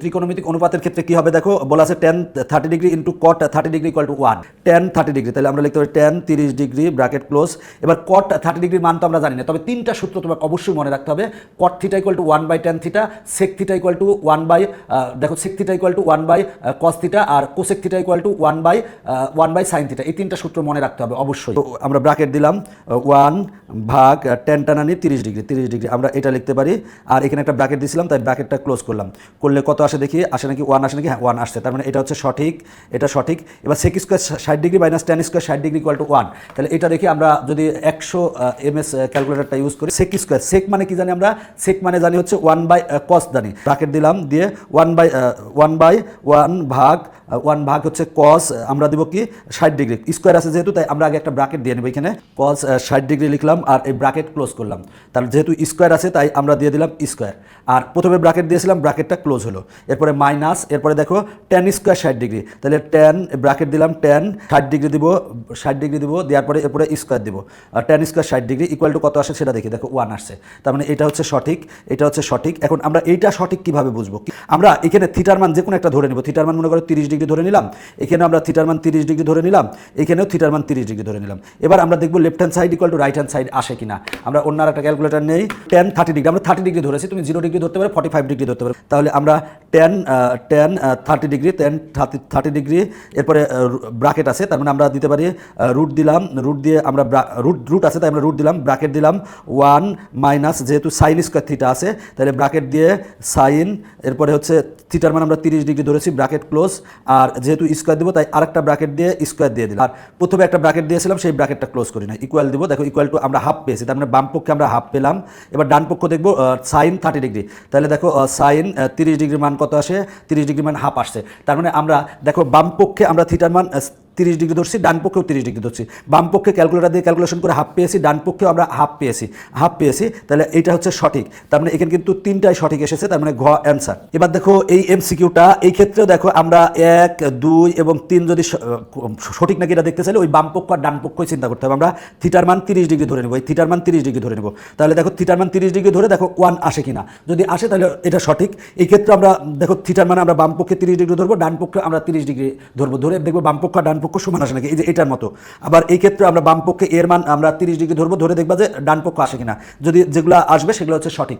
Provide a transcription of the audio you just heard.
ত্রিকোণমিতিক অনুপাতের ক্ষেত্রে কি হবে দেখো? বলা আছে tan thirty degree into cot thirty degree equal to one tan thirty degree তাহলে আমরা লিখতে পারি টেন তিরিশ ডিগ্রি ব্র্যাকেট ক্লোজ এবার কট থার্টি ডিগ্রির মান তো আমরা জানি না, তবে তিনটা সূত্র তোমাকে অবশ্যই মনে রাখতে হবে। Cot theta equal to one by tan theta sec theta equal to one by দেখো sec theta equal to one by cos theta R cosec theta equal to one by one by sin theta এই তিনটা সূত্র মনে রাখতে হবে অবশ্যই। আমরা bracket দিলাম ওয়ান ভাগ টেন টানানি তিরিশ ডিগ্রি তিরিশ ডিগ্রি আমরা এটা লিখতে পারি। আর এখানে একটা ব্র্যাকেট দিয়েছিলাম তাই ব্র্যাকেটটা ক্লোজ করলাম। করলে কত আসে দেখি, আসে নাকি ওয়ান আসে নাকি হ্যাঁ ওয়ান আসছে। তার মানে এটা হচ্ছে সঠিক, এটা সঠিক। এবার সেক স্কোয়ার ষাট ডিগ্রি মাইনাস টেন স্কোয়ার ষাট ডিগ্রি ইকুয়াল টু ওয়ান তাহলে এটা দেখি আমরা যদি একশো এম এস ক্যালকুলেটারটা ইউজ করি সেক স্কোয়ার সেক মানে কি জানি আমরা? সেক মানে জানি হচ্ছে ওয়ান বাই কস জানি। ব্র্যাকেট দিলাম, দিয়ে one by one by one ভাগ ওয়ান ভাগ হচ্ছে কস আমরা দিব কি? ষাট ডিগ্রি স্কোয়ার আছে যেহেতু, তাই আমরা আগে একটা ব্রাকেট দিয়ে নেব এখানে। কস ষাট ডিগ্রি লিখলাম, আর এই ব্র্যাকেট ক্লোজ করলাম। তাহলে যেহেতু স্কোয়ার আছে, তাই আমরা দিয়ে দিলাম স্কোয়ার আর প্রথমে ব্রাকেট দিয়েছিলাম ব্রাকেটটা ক্লোজ হলো। এরপরে মাইনাস, এরপরে দেখো টেন স্কোয়ার ষাট ডিগ্রি তাহলে টেন ব্র্যাকেট দিলাম টেন ষাট ডিগ্রি দিব, ষাট ডিগ্রি দিব, দেওয়ার পরে এরপরে স্কোয়ার দিব। টেন স্কোয়ার ষাট ডিগ্রি ইকুয়াল টু কত আসে সেটা দেখি, দেখো ওয়ান আসছে। তার মানে এটা হচ্ছে সঠিক, এটা হচ্ছে সঠিক। এখন আমরা এইটা সঠিক কীভাবে বুঝব? আমরা এখানে থিটার মান যে কোনো একটা ধরে নিব। থিটার মান মনে করো তিরিশ ডিগ্রি ধরে নিলাম। এখানে আমরা থিটার মান তিরিশ ডিগ্রি ধরে নিলাম। এখানেও থিটার মান তিরিশ ডিগ্রি ধরে নিলাম। এবার আমরা দেখব left hand side equal to right hand side আসে কিনা। আমরা অন্য একটা ক্যালকুলেটার নেই। টেন থার্টি ডিগ্রি আমরা থার্টি ডিগ্রি ধরেছি। তুমি জিরো ডিগ্রি ধরতে পারো ফর্টি ফাইভ ডিগ্রি ধরতে পারো। তাহলে আমরা tan tan thirty degree tan thirty thirty degree এরপরে ব্রাকেট আছে, তার মানে আমরা দিতে পারি রুট দিলাম রুট দিয়ে আমরা রুট রুট আছে, তাই আমরা রুট দিলাম ব্রাকেট দিলাম ওয়ান মাইনাস যেহেতু সাইন স্কোয়ার থিটা আছে, তাহলে ব্রাকেট দিয়ে সাইন এরপরে হচ্ছে থিটার মানে আমরা তিরিশ ডিগ্রি ধরেছি ব্রাকেট ক্লোজ আর যেহেতু স্কোয়ার দিব, তাই আরেকটা ব্রাকেট দিয়ে স্কোয়ার দিয়ে দিলাম। আর প্রথমে একটা ব্রাকেট দিয়েছিলাম, সেই ব্রাকেটটা ক্লোজ করি না ইকুয়াল দিব, দেখো ইকুয়াল টু আমরা হাফ পেয়েছি, তার মানে বাম পক্ষে আমরা হাফ পেলাম, এবার ডান পক্ষ দেখব সাইন থার্টি ডিগ্রি তাহলে দেখো সাইন তিরিশ ডিগ্রি মান কত আসে? তিরিশ ডিগ্রি মান হাফ আসছে। তার মানে আমরা, দেখো বাম পক্ষে আমরা থিটার মান তিরিশ ডিগ্রি ধরছি, ডান পক্ষেও তিরিশ ডিগ্রি ধরছি। বাম পক্ষে ক্যালকুলেটার দিয়ে ক্যালকুলেশন করে হাফ পেয়েছি, ডান পক্ষেও আমরা হাফ পেয়েছি। হাফ পেয়েছি, তাহলে এইটা হচ্ছে সঠিক। তার মানে এখানে কিন্তু তিনটাই সঠিক এসেছে, তার মানে ঘ অ্যান্সার এবার দেখো এই এমসিকিউটা এই ক্ষেত্রেও দেখো আমরা এক, দুই এবং তিন যদি সঠিক নাকি এটা দেখতে চাইলে ওই বাম পক্ষ আর ডান পক্ষই চিন্তা করতে হবে। আমরা থিটার মান তিরিশ ডিগ্রি ধরে নেব, এই থিটার মান তিরিশ ডিগ্রি ধরে নেব। তাহলে দেখো থিটার মান তিরিশ ডিগ্রি ধরে দেখো ওয়ান আসে কিনা। যদি আসে তাহলে এটা সঠিক। এই ক্ষেত্রে আমরা, দেখো থিটার মানে আমরা বাম পক্ষে তিরিশ ডিগ্রি ধরবো, ডান পক্ষে আমরা তিরিশ ডিগ্রি ধরবো। ধরে দেখব বাম পক্ষ আর ডান পক্ষ সমান আসে নাকি? এই যে এটার মতো। আবার এই ক্ষেত্রে আমরা বাম পক্ষে এর মান আমরা তিরিশ ডিগ্রি ধরবো, ধরে দেখবা যে ডান পক্ষ আসে কিনা। যদি যেগুলো আসবে সেগুলো হচ্ছে সঠিক।